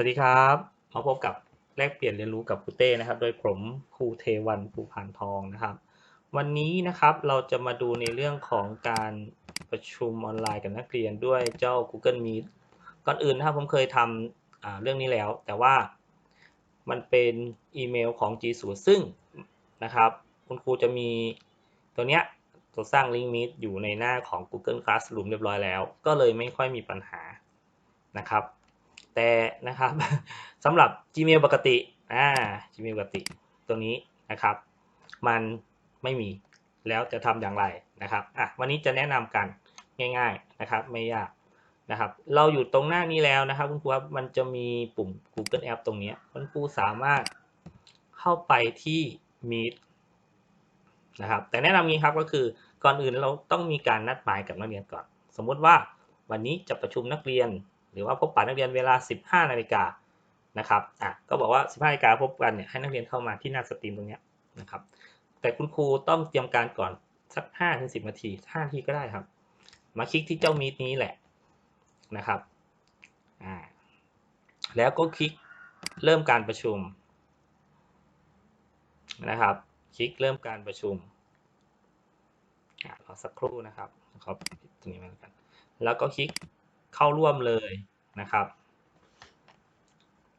สวัสดีครับมาพบกับแลกเปลี่ยนเรียนรู้กับครูเต้นะครับ โดยผมครูเทวันภูพานทองนะครับ วันนี้นะครับเราจะมาดูในเรื่องของการประชุมออนไลน์กับนักเรียนด้วยเจ้า Google Meet ก่อนอื่นนะครับผมเคยทำเรื่องนี้แล้ว แต่ว่ามันเป็นอีเมลของ G Suite ซึ่งนะครับ คุณครูจะมีตัวเนี้ยตัวสร้างลิงก์ Meet อยู่ในหน้าของ Google Classroom เรียบร้อยแล้ว ก็เลยไม่ค่อยมีปัญหานะครับ แต่นะครับสำหรับ Gmail ปกติอ่า Gmail ปกติตัวนี้นะครับ มันไม่มีแล้วจะทำอย่างไรนะครับอะวันนี้จะแนะนำกันง่าย ๆนะครับ ไม่ยากนะครับ เราอยู่ตรงหน้านี้แล้วนะครับคุณครูครับมันจะมีปุ่ม Google App ตรงนี้คุณครูสามารถเข้าไปที่ Meet นะครับแต่แนะนำนี้ครับก็คือก่อนอื่นเราต้องมีการนัดหมายกับนักเรียนก่อน สมมติว่าวันนี้จะประชุมนักเรียน รือว่าพบปะนักเรียนเวลา 15 นาฬิกานะครับอะก็บอกว่า 15นาฬิกาพบกันเนี่ยให้นักเรียนเข้ามาที่หน้าสตรีมตรงเนี้ยนะครับแต่คุณครูต้องเตรียมการก่อนสัก5ถึง10นาที5นาทีก็ได้ครับ มาคลิกที่เจ้ามีดนี้แหละนะครับอ่าแล้วก็คลิกเริ่มการประชุมนะครับ คลิกเริ่มการประชุมอ่ารอสักครู่นะครับขอตรงนี้มาแล้วกัน แล้วก็คลิก เข้าร่วมเลยนะครับ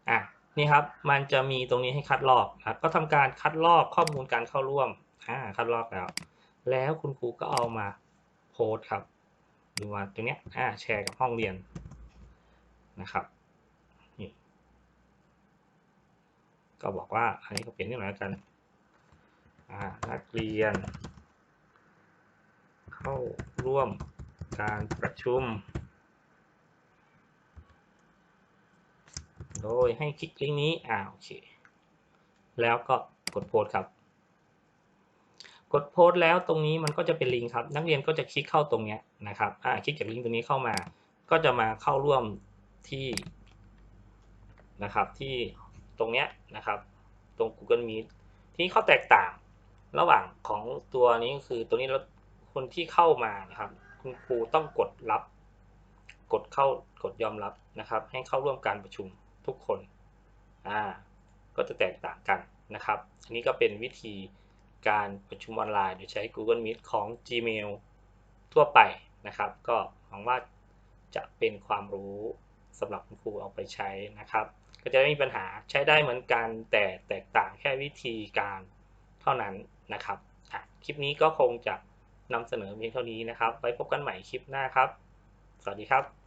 อะนี่ครับมันจะมีตรงนี้ให้คัดลอกครับก็ทำการคัดลอกข้อมูลการเข้าร่วมอ่าคัดลอกแล้ว แล้วคุณครูก็เอามาโพสครับดูว่าตรงเนี้ยอ่าแชร์กับห้องเรียนนะครับนี่ก็บอกว่าอันนี้ก็เปลี่ยนนิดหน่อยแล้วกันอ่านักเรียน เข้าร่วมการประชุม โดยให้คลิกลิงก์นี้อ่าโอเคแล้วก็กดโพสครับ กดโพสแล้วตรงนี้มันก็จะเป็นลิงก์ครับ นักเรียนก็จะคลิกเข้าตรงเนี้ยนะครับอ่าคลิกจากลิงก์ตรงนี้เข้ามา ก็จะมาเข้าร่วมที่นะครับที่ตรงเนี้ยนะครับ ตรง Google Meet ที่ข้อแตกต่างระหว่างของตัวนี้ก็คือตัวนี้แล้วคนที่เข้ามานะครับ คุณครูต้องกดรับ กดเข้ากดยอมรับนะครับ ให้เข้าร่วมการประชุม ทุกคนอ่าก็จะแตกต่างกันนะครับ อันนี้ก็เป็นวิธีการประชุมออนไลน์โดยใช้ Google Meet ของ Gmail ทั่วไปนะครับ ก็หวังว่าจะเป็นความรู้สำหรับคุณครูเอาไปใช้นะครับ ก็จะไม่มีปัญหาใช้ได้เหมือนกันแต่แตกต่างแค่วิธีการเท่านั้นนะครับคลิปนี้ก็คงจะนำเสนอเพียงเท่านี้นะครับ ไว้พบกันใหม่คลิปหน้าครับ สวัสดีครับ